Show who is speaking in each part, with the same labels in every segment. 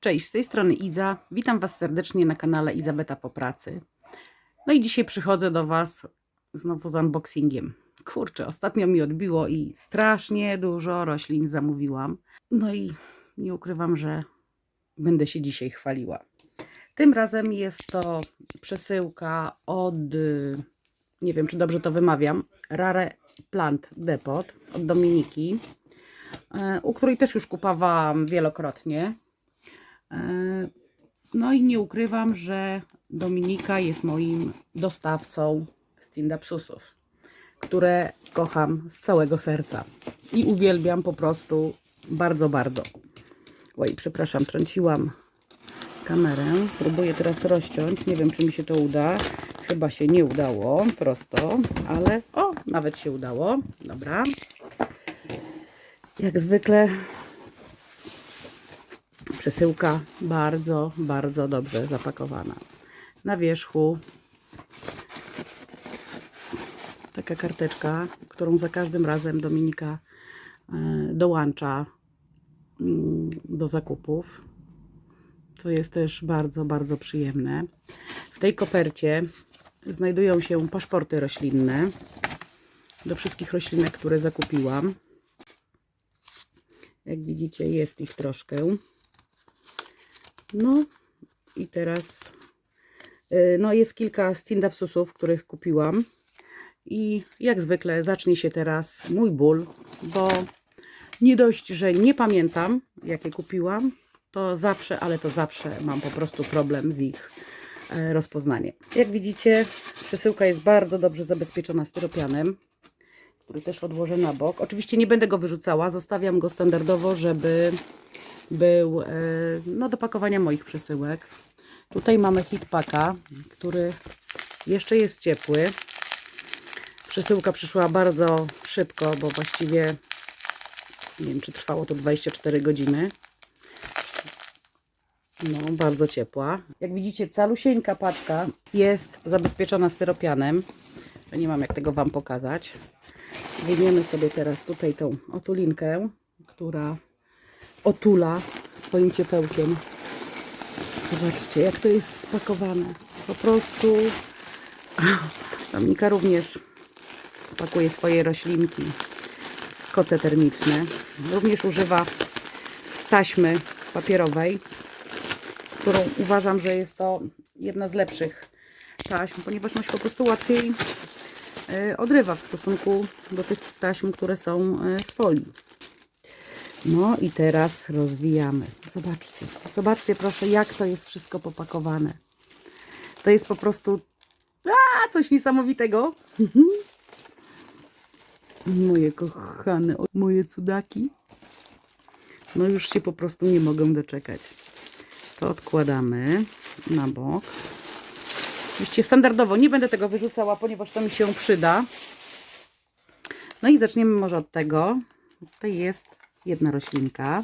Speaker 1: Cześć, z tej strony Iza. Witam Was serdecznie na kanale Izabeta po pracy. No i dzisiaj przychodzę do Was znowu z unboxingiem. Kurczę, ostatnio mi odbiło i strasznie dużo roślin zamówiłam. No i nie ukrywam, że będę się dzisiaj chwaliła. Tym razem jest to przesyłka od, nie wiem czy dobrze to wymawiam, Rare Plant Depot od Dominiki, e, u której też już kupowałam wielokrotnie. E, No i nie ukrywam, że Dominika jest moim dostawcą Stindapsusów, które kocham z całego serca i uwielbiam po prostu bardzo, bardzo. Oj, przepraszam, trąciłam kamerę. Próbuję teraz rozciąć. Nie wiem, czy mi się to uda. Chyba się nie udało prosto, ale o, nawet się udało. Dobra. Jak zwykle przesyłka bardzo, bardzo dobrze zapakowana. Na wierzchu taka karteczka, którą za każdym razem Dominika e, dołącza mm, do zakupów. To jest też bardzo, bardzo przyjemne. W tej kopercie znajdują się paszporty roślinne do wszystkich roślinek, które zakupiłam. Jak widzicie, jest ich troszkę. No i teraz y, no jest kilka Stindapsusów, których kupiłam. I jak zwykle zacznie się teraz mój ból, bo nie dość, że nie pamiętam, jakie kupiłam, to zawsze, ale to zawsze mam po prostu problem z ich e, rozpoznaniem. Jak widzicie, przesyłka jest bardzo dobrze zabezpieczona styropianem, który też odłożę na bok. Oczywiście nie będę go wyrzucała, zostawiam go standardowo, żeby był e, no, do pakowania moich przesyłek. Tutaj mamy hitpaka, który jeszcze jest ciepły. Przesyłka przyszła bardzo szybko, bo właściwie nie wiem, czy trwało to 24 godziny. No, bardzo ciepła. Jak widzicie, calusieńka paczka jest zabezpieczona styropianem. Nie mam jak tego Wam pokazać. Wyjmiemy sobie teraz tutaj tą otulinkę, która otula swoim ciepełkiem. Zobaczcie, jak to jest spakowane. Po prostu Dominika również pakuje swoje roślinki w koce termiczne. Również używa taśmy papierowej, którą uważam, że jest to jedna z lepszych taśm, ponieważ ona się po prostu łatwiej y, odrywa w stosunku do tych taśm, które są y, z folii. No i teraz rozwijamy. Zobaczcie, zobaczcie proszę, jak to jest wszystko popakowane. To jest po prostu a, coś niesamowitego. Moje kochane, moje cudaki. No już się po prostu nie mogę doczekać. To odkładamy na bok. Oczywiście standardowo nie będę tego wyrzucała, ponieważ to mi się przyda. No i zaczniemy może od tego. Tutaj jest jedna roślinka.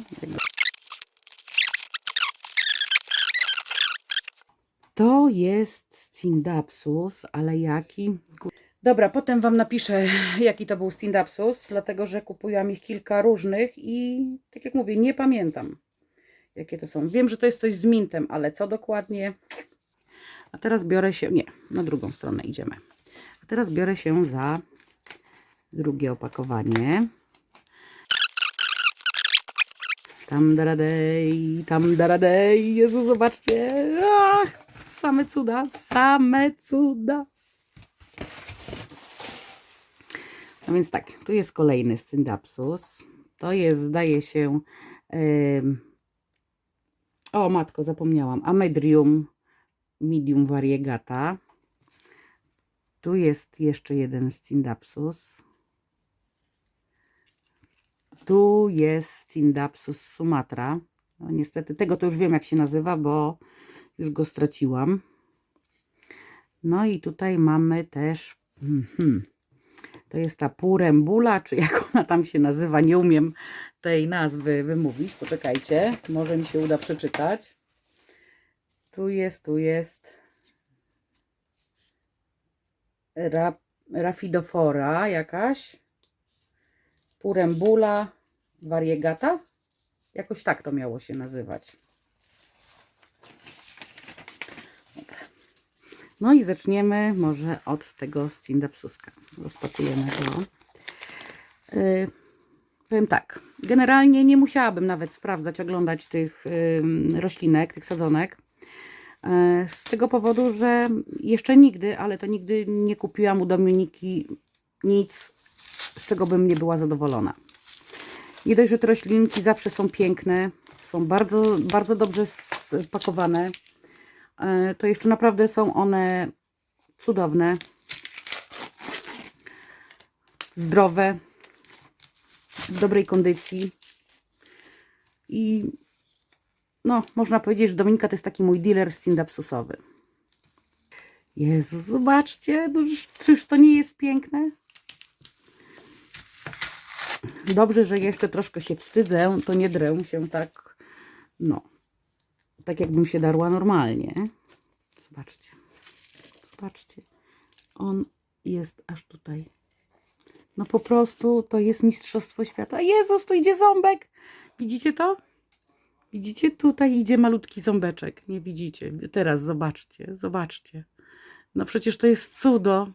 Speaker 1: To jest Scindapsus, ale jaki? Dobra, potem Wam napiszę, jaki to był Stindapsus, dlatego że kupiłam ich kilka różnych i tak jak mówię, nie pamiętam, jakie to są. Wiem, że to jest coś z mintem, ale co dokładnie? A teraz biorę się, nie, na drugą stronę idziemy. A teraz biorę się za drugie opakowanie. Tam daradej, tam daradej, Jezu, zobaczcie, Ach, same cuda, same cuda. No więc tak, tu jest kolejny Syndapsus. To jest, zdaje się, em, o matko, zapomniałam, Amedrium medium variegata. Tu jest jeszcze jeden Syndapsus. Tu jest Syndapsus sumatra. No niestety, tego to już wiem jak się nazywa, bo już go straciłam. No i tutaj mamy też... Mhm, to jest ta purembula, czy jak ona tam się nazywa, nie umiem tej nazwy wymówić. Poczekajcie, może mi się uda przeczytać. Tu jest, tu jest Ra, Rafidofora jakaś. Purembula Variegata? Jakoś tak to miało się nazywać. No i zaczniemy może od tego Sindapsuska. Rozpakujemy go. Yy, powiem tak, generalnie nie musiałabym nawet sprawdzać, oglądać tych yy, roślinek, tych sadzonek. Y, z tego powodu, że jeszcze nigdy, ale to nigdy nie kupiłam u Dominiki nic, z czego bym nie była zadowolona. Nie dość, że te roślinki zawsze są piękne, są bardzo, bardzo dobrze spakowane, e, to jeszcze naprawdę są one cudowne, zdrowe, w dobrej kondycji i no, można powiedzieć, że Dominika to jest taki mój dealer Syndapsusowy. Jezu, zobaczcie, no, czyż to nie jest piękne? Dobrze, że jeszcze troszkę się wstydzę, to nie drę się tak, no, tak jakbym się darła normalnie. Zobaczcie, zobaczcie, on jest aż tutaj. No po prostu to jest mistrzostwo świata. Jezus, tu idzie ząbek. Widzicie to? Widzicie? Tutaj idzie malutki ząbeczek. Nie widzicie. Teraz zobaczcie, zobaczcie. No przecież to jest cudo.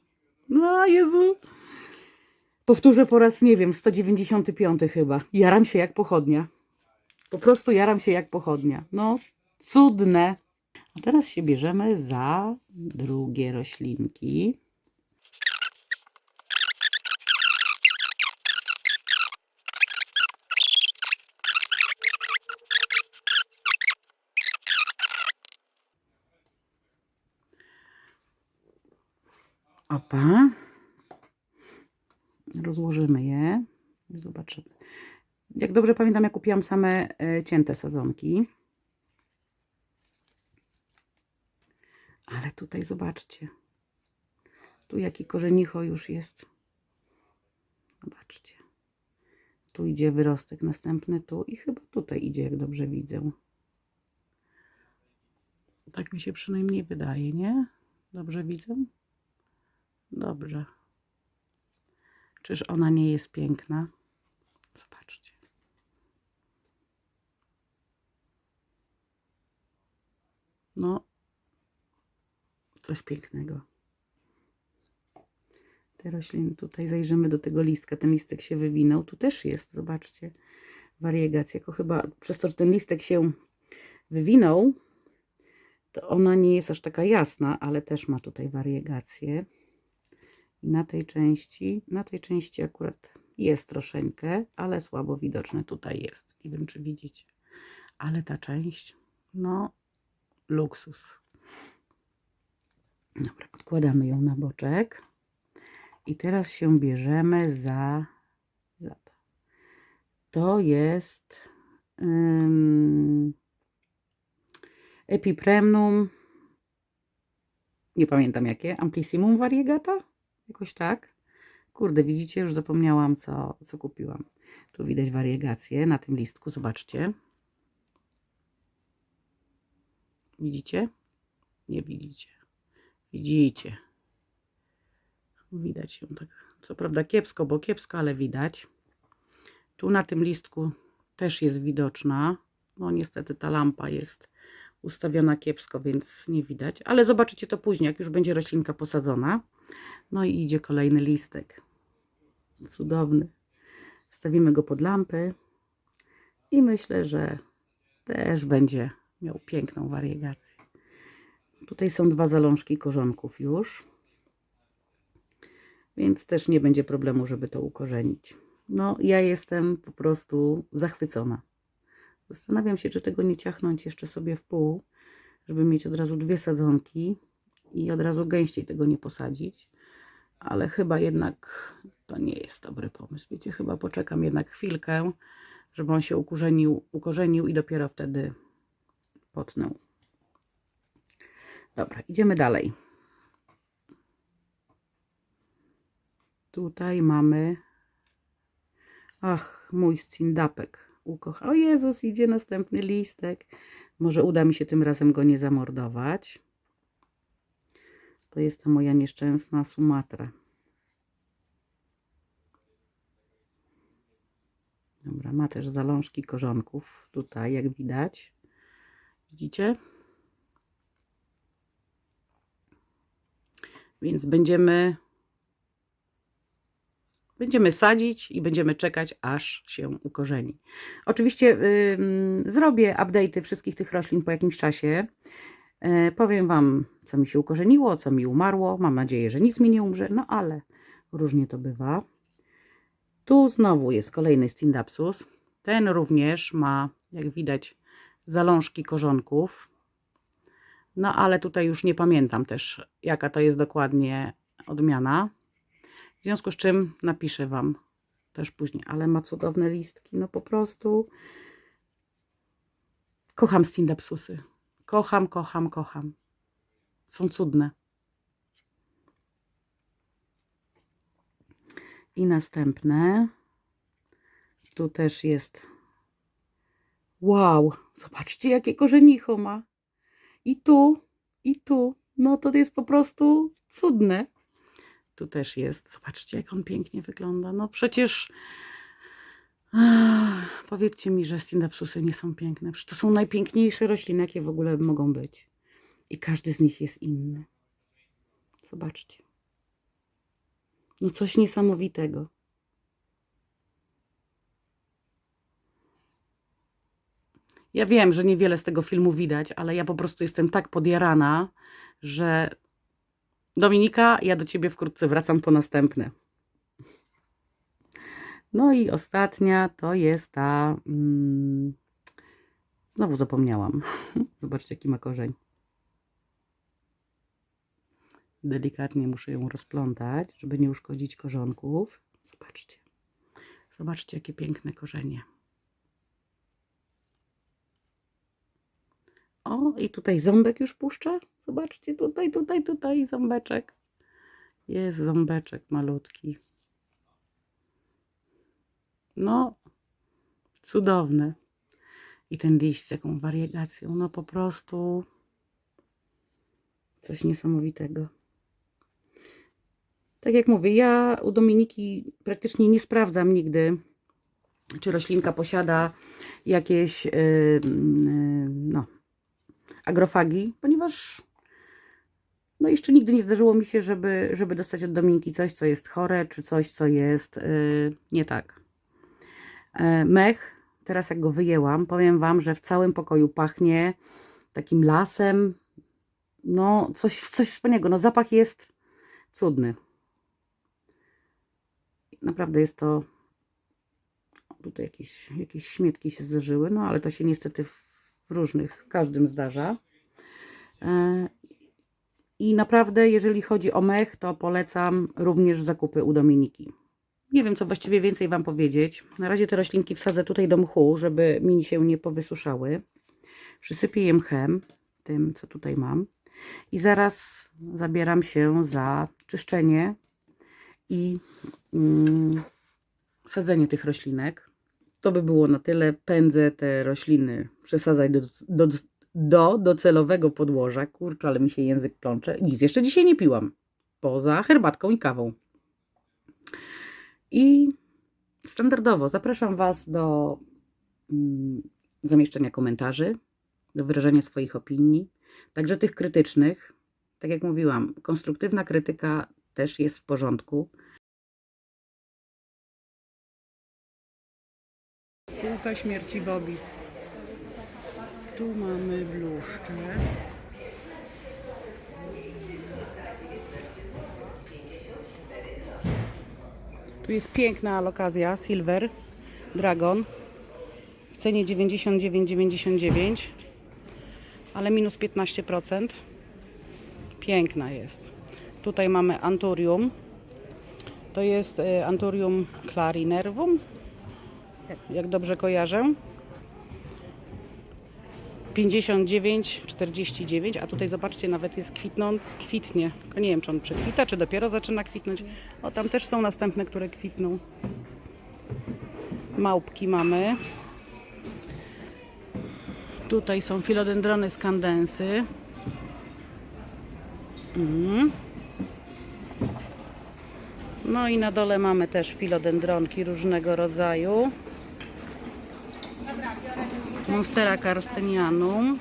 Speaker 1: No Jezu. Powtórzę po raz, nie wiem, 195 chyba. Jaram się jak pochodnia. Po prostu jaram się jak pochodnia. No, cudne. A teraz się bierzemy za drugie roślinki. Opa. Rozłożymy je. Zobaczymy. Jak dobrze pamiętam, ja kupiłam same e, cięte sadzonki. Ale tutaj zobaczcie. Tu jaki korzenicho już jest. Zobaczcie. Tu idzie wyrostek następny, tu i chyba tutaj idzie, jak dobrze widzę. Tak mi się przynajmniej wydaje, nie? Dobrze widzę? Dobrze. Czyż ona nie jest piękna? Zobaczcie. No, coś pięknego. Te rośliny, tutaj zajrzymy do tego listka. Ten listek się wywinął. Tu też jest, zobaczcie, wariegacja. Jako chyba przez to, że ten listek się wywinął, to ona nie jest aż taka jasna, ale też ma tutaj wariegację. Na tej części, na tej części akurat jest troszeczkę, ale słabo widoczne tutaj jest. Nie wiem, czy widzicie. Ale ta część, no, luksus. Dobra, odkładamy ją na boczek. I teraz się bierzemy za, za to. To jest um, Epipremnum, nie pamiętam jakie, Amplissimum variegata? Jakoś tak. Kurde, widzicie, już zapomniałam, co, co kupiłam. Tu widać wariegację na tym listku, zobaczcie. Widzicie? Nie widzicie. Widzicie. Widać ją tak, co prawda kiepsko, bo kiepsko, ale widać. Tu na tym listku też jest widoczna. No niestety ta lampa jest ustawiona kiepsko, więc nie widać. Ale zobaczycie to później, jak już będzie roślinka posadzona. No i idzie kolejny listek. Cudowny. Wstawimy go pod lampy i myślę, że też będzie miał piękną wariegację. Tutaj są dwa zalążki korzonków już, więc też nie będzie problemu, żeby to ukorzenić. No, ja jestem po prostu zachwycona. Zastanawiam się, czy tego nie ciachnąć jeszcze sobie w pół, żeby mieć od razu dwie sadzonki i od razu gęściej tego nie posadzić. Ale chyba jednak to nie jest dobry pomysł. Wiecie, chyba poczekam jednak chwilkę, żeby on się ukorzenił, ukorzenił i dopiero wtedy potnę. Dobra, idziemy dalej. Tutaj mamy ach, mój scindapek ukocha. O Jezus, idzie następny listek. Może uda mi się tym razem go nie zamordować. To jest ta moja nieszczęsna Sumatra. Dobra, ma też zalążki korzonków tutaj, jak widać. Widzicie? Więc będziemy będziemy sadzić i będziemy czekać, aż się ukorzeni. Oczywiście zrobię update'y wszystkich tych roślin po jakimś czasie. E, powiem Wam, co mi się ukorzeniło, co mi umarło. Mam nadzieję, że nic mi nie umrze, no ale różnie to bywa. Tu znowu jest kolejny Stindapsus. Ten również ma, jak widać, zalążki korzonków. No ale tutaj już nie pamiętam też, jaka to jest dokładnie odmiana. W związku z czym napiszę Wam też później, ale ma cudowne listki, no po prostu. Kocham Stindapsusy. Kocham, kocham, kocham. Są cudne. I następne. Tu też jest. Wow, zobaczcie, jakie korzenicho ma. I tu, i tu. No to jest po prostu cudne. Tu też jest. Zobaczcie, jak on pięknie wygląda. No przecież. Ach, powiedzcie mi, że Stindapsusy nie są piękne. Przecież to są najpiękniejsze rośliny, jakie w ogóle mogą być. I każdy z nich jest inny. Zobaczcie. No coś niesamowitego. Ja wiem, że niewiele z tego filmu widać, ale ja po prostu jestem tak podjarana, że Dominika, ja do ciebie wkrótce wracam po następne. No i ostatnia to jest ta. Mm, znowu zapomniałam. Zobaczcie, jaki ma korzeń. Delikatnie muszę ją rozplątać, żeby nie uszkodzić korzonków. Zobaczcie. Zobaczcie, jakie piękne korzenie. O, i tutaj ząbek już puszcza. Zobaczcie, tutaj, tutaj, tutaj ząbeczek. Jest ząbeczek malutki. No, cudowne. I ten liść z jaką wariegacją. No po prostu coś niesamowitego. Tak jak mówię, ja u Dominiki praktycznie nie sprawdzam nigdy, czy roślinka posiada jakieś yy, yy, no, agrofagi, ponieważ no jeszcze nigdy nie zdarzyło mi się, żeby, żeby dostać od Dominiki coś, co jest chore, czy coś, co jest yy, nie tak. Yy, mech, teraz jak go wyjęłam, powiem Wam, że w całym pokoju pachnie takim lasem, no coś, coś wspaniałego, no zapach jest cudny. Naprawdę jest to, tutaj jakieś, jakieś śmietki się zdarzyły, no ale to się niestety w różnych, w każdym zdarza. E, I naprawdę, jeżeli chodzi o mech, to polecam również zakupy u Dominiki. Nie wiem, co właściwie więcej Wam powiedzieć. Na razie te roślinki wsadzę tutaj do mchu, żeby mi się nie powysuszały. Przysypię je mchem, tym, co tutaj mam. I zaraz zabieram się za czyszczenie i mm, sadzenie tych roślinek. To by było na tyle. Pędzę te rośliny przesadzać do, do, do docelowego podłoża. Kurczę, ale mi się język plącze. Nic jeszcze dzisiaj nie piłam. Poza herbatką i kawą. I standardowo zapraszam Was do mm, zamieszczenia komentarzy, do wyrażenia swoich opinii, także tych krytycznych. Tak jak mówiłam, konstruktywna krytyka też jest w porządku. Półka śmierci Wobi. Tu mamy bluszcze. Tu jest piękna okazja Silver Dragon w cenie 99,99 ale minus 15%. Piękna jest. Tutaj mamy Anturium. To jest y, Anturium clarinervum, jak dobrze kojarzę. 59,49, a tutaj zobaczcie, nawet jest kwitnąc, kwitnie. Nie wiem, czy on przekwita, czy dopiero zaczyna kwitnąć. O, tam też są następne, które kwitną. Małpki mamy. Tutaj są filodendrony skandensy. Mhm. No i na dole mamy też filodendronki różnego rodzaju. Monstera carstenianum.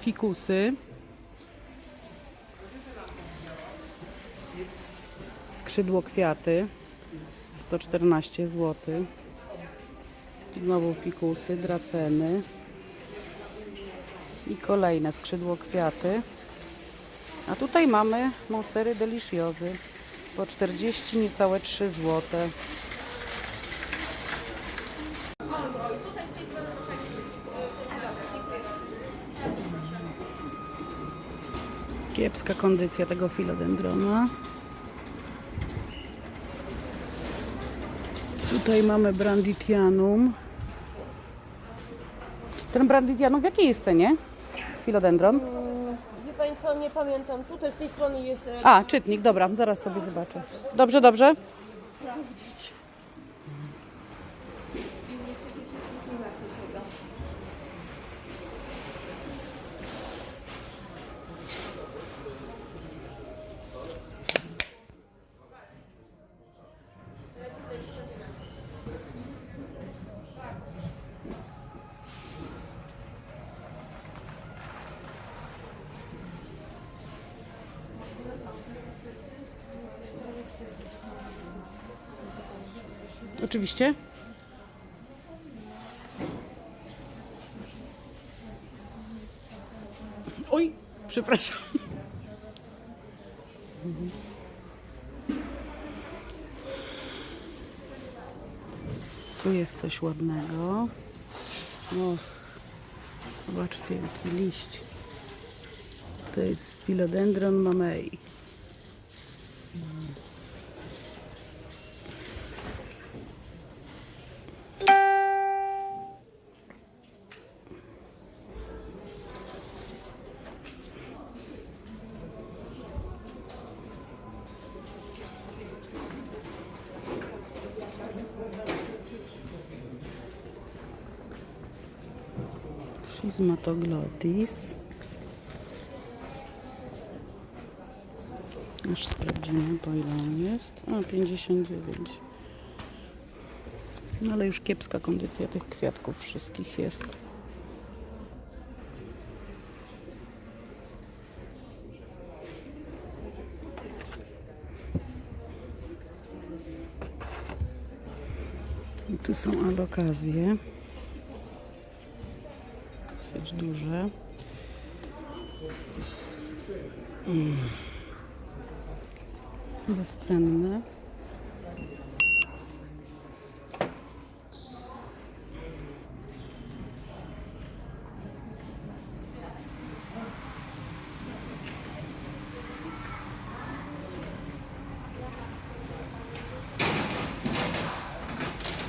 Speaker 1: fikusy. Skrzydło kwiaty 114 zł. Znowu fikusy, draceny. I kolejne skrzydło kwiaty. A tutaj mamy monstery deliciozy po 40 niecałe 3 zł. Kiepska kondycja tego filodendrona. Tutaj mamy branditianum. Ten branditianum w jakiej jest cenie? Filodendron?
Speaker 2: Co, nie pamiętam. Tutaj z tej strony jest... e,
Speaker 1: A, czytnik, dobra, zaraz sobie zobaczę. Dobrze, dobrze. Oczywiście. Oj, przepraszam. Tu jest coś ładnego. Och, zobaczcie jaki liść. To jest Philodendron mamei. Schizmatoglotis. Aż sprawdzimy, po ile on jest. A, 59. No ale już kiepska kondycja tych kwiatków wszystkich jest. I tu są alokazje. Dosyć duże. Mm. Bezcenne.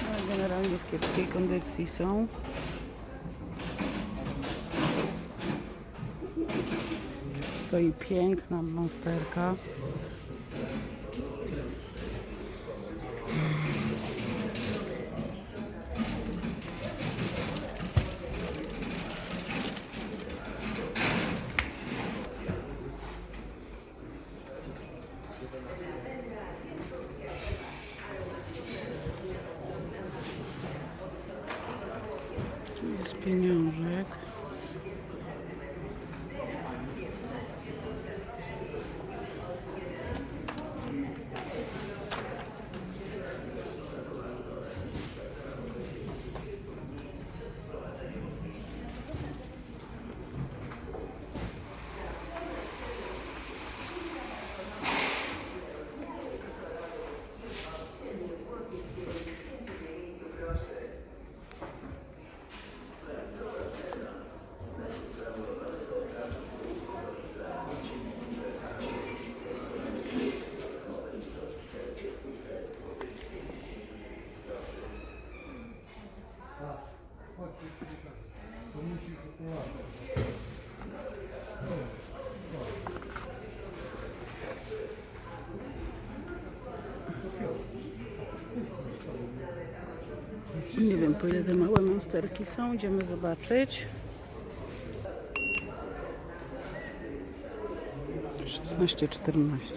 Speaker 1: Ale generalnie w kiepskiej kondycji są. Stoi piękna monsterka. Tu jest pieniążek. Nie wiem po ile te małe monsterki są. Idziemy zobaczyć. 16, 14.